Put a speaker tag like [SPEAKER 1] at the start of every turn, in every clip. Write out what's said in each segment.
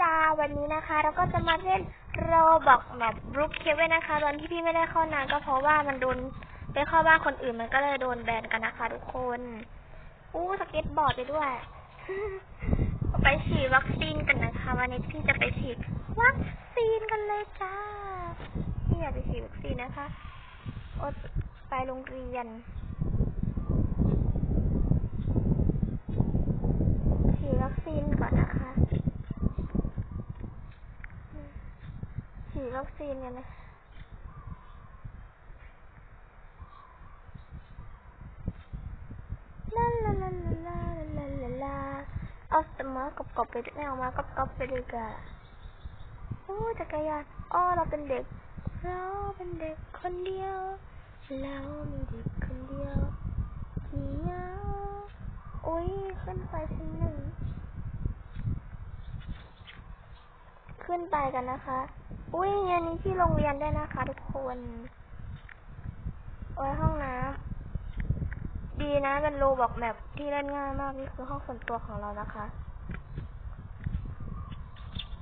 [SPEAKER 1] จ้าวันนี้นะคะ เราก็จะมาเล่นโรบอกแบบบรูคเคเว่นนะคะ ตอนที่พี่ไม่ได้เข้านานก็เพราะว่ามันโดนไปเข้าบ้านคนอื่นมันก็เลยโดนแบนกันนะคะ ทุกคนอู้สเก็ตบอร์ดไปด้วย ไปฉีดวัคซีนกันนะคะ วันนี้พี่จะไปฉีดวัคซีนกันเลยจ้าพี่อยากไปฉีดวัคซีนนะคะอ๊ตไปโรงเรียน วัคซีนกันนะลาลาลาลาลาลาลาลเอาสมอกรอบๆไปไม่เอามากรอบๆไปเลยกะโอ้จักรยานอ๋อเราเป็นเด็ก เราเป็นเด็กคนเดียวเรามีเด็กคนเดียวเนี่ยโอ้ยขึ้นไปชั้นหนึ่งขึ้นไปกันนะคะ อุ้ยอันนี้ที่โรงเรียนได้นะคะ ทุกคน โอ้ยห้องน้ำดีนะเป็นโลบอกแบบที่เล่นง่ายมากนี่คือห้องส่วนตัวของเรานะคะ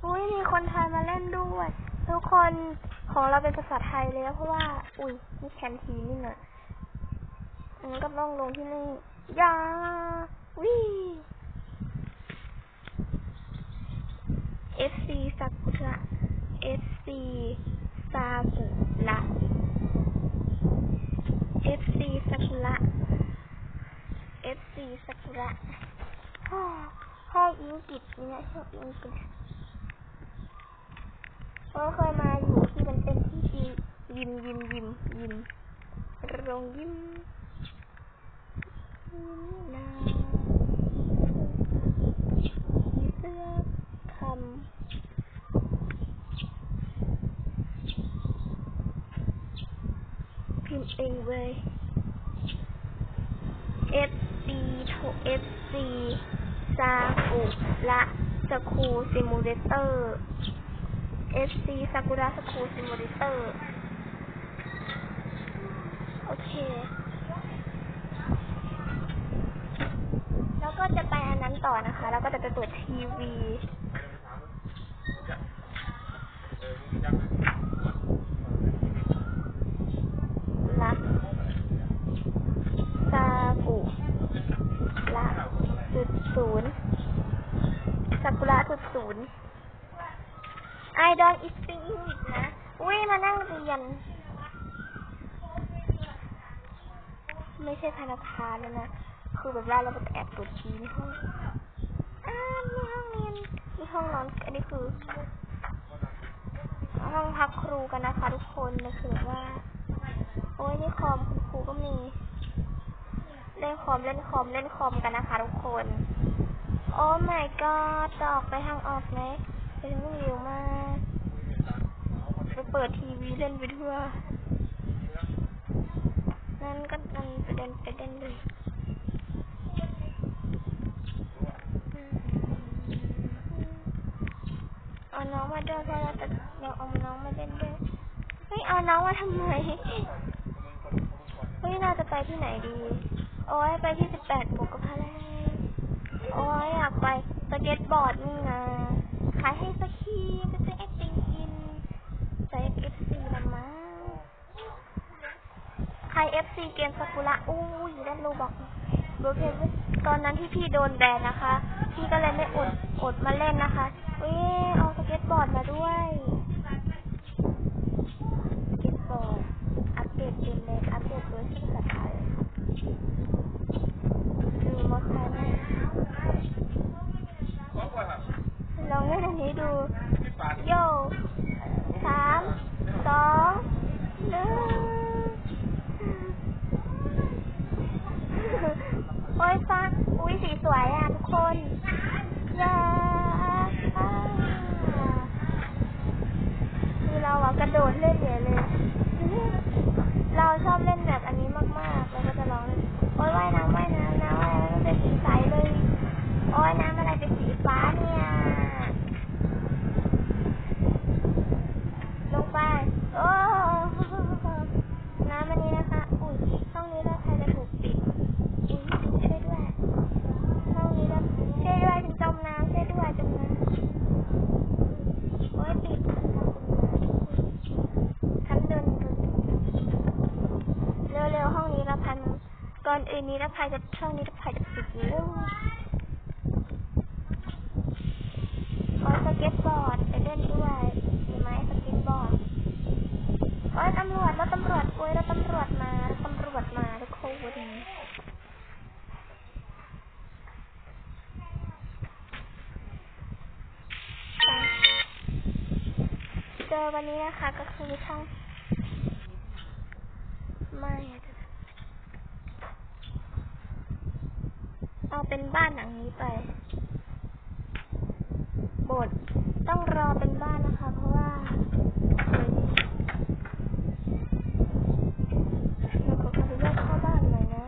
[SPEAKER 1] อุ้ยมีคนไทยมาเล่นด้วย ทุกคนของเราเป็นภาษาไทยเลยเพราะว่า อุ้ยนี่แคนทีนนี่นะอันนี้ก็ต้องลงที่นี่ยาวิ FC สักุระ FC ซากุระ FC สักุระ FC สักุระห้องอังกฤษนี่นะชอบอังกฤษเราเคยมาอยู่ที่มันเป็นที่ที่ยิมยิมยิมยิมโรงยิมยิมนาผีเสื้อคำ พิมพ์เองเว้ย F D โท F C ซากุระสคูซิมูเลเตอร์ F C ซากุระสคูซิมูเลเตอร์ โอเค แล้วก็จะไปอันนั้นต่อนะคะ แล้วก็จะไปเปิดทีวี รักซากุระจุดศูนย์ซา กุระจุดศูนย์ I don't speak English นะ อุ้ยมานั่งเรียน ไม่ใช่ธนาคารเลยนะ คือแบบว่าเราไปแอบตรวจทีในห้องอ่ามีห้องเรียนมีห้องนอน อันนี้คือ ห้องพักครูกันนะคะทุกคนนะคือแบบว่า โอ้ยนี่คอมคุณครูก็มี เล่นคอมเล่นคอมเล่นคอมกันนะคะทุกคน โอ้ my god จะออกไปทางออกไหมไปทางนู้นเร็วมากไปเปิดทีวีเล่นไปทั่ว นั่นก็นั่นไปเดินไปเล่นเลยเอาน้องมาด้วยเพราะเราจะเราเอาน้องมาเล่นด้วยไม่เอาน้องมาทำไมเฮ้ยเราจะไปที่ไหนดี โอ้ยไปที่สิบแปดบวกกับพาเลย โอ้ยอยากไปสเก็ตบอร์ดนี่นะขายให้สักทีจะซื้อไอติมกินใส่เอฟซีละมั้งใครเอฟซีเกมสกุระอู้ยเล่นโลบอกโรเกมตอนนั้นที่พี่โดนแบนนะคะ พี่ก็เลยไม่อดอดมาเล่นนะคะเอ้ยเอาสเก็ตบอร์ดมาด้วยสเก็ตบอร์ด อัปเดตเกมเลยอัปเดตเวอร์ชันภาษาไทยดูมอไซค์ไหม ลองเล่นอันนี้ดู โยสามสองหนึ่งโอ้ยฟ้าอุ้ยสีสวยอะทุกคนยาคือเราอะกระโดดเล่นใหญ่เลย เราชอบเล่นแบบอันนี้มากๆเราก็จะลองเล่นโอ้ยว่ายน้ำว่ายน้ำนะว่ายน้ำเป็นสีใสเลย โอ้ยน้ำอะไรเป็นสีฟ้าเนี่ย นะพายจะช่องนี้จะพายจะปิดแล้วโอ้ยสเก็ตบอร์ดไปเล่นด้วยดีไหมสเก็ตบอร์ดโอ้ยตำรวจแล้วตำรวจโอ้ยแล้วตำรวจมาตำรวจมาทุกคนเจอวันนี้นะคะก็คือช่องไม่อะ เอาเป็นบ้านหลังนี้ไป โบสถ์ต้องรอเป็นบ้านนะคะ เพราะว่าเราขออนุญาตเข้าบ้านหน่อยนะ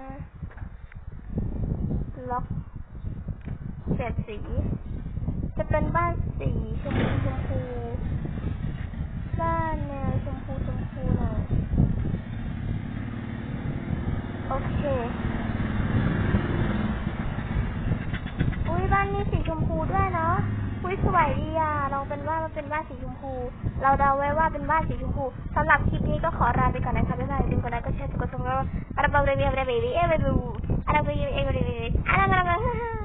[SPEAKER 1] ล็อกเปลี่ยนสี จะเป็นบ้านสีชมพูชมพู บ้านแนวชมพูชมพูหน่อย โอเค อุ้ยบ้านนี้สีชมพูด้วยเนาะ อุ้ยสวยดีอะลอง เป็นว่ามันเป็นบ้านสีชมพู เราเดาไว้ว่าเป็นบ้านสีชมพูสำหรับคลิปนี้ก็ขอลาไปก่อนนะคะบ๊ายบายอย่าลืมกดไลค์กดแชร์กดซับสไครต์อาราบาเรียบเรียบเรียบเรียบเรียบอาราบาเรียบเรียบเรียบอาราบาเรีย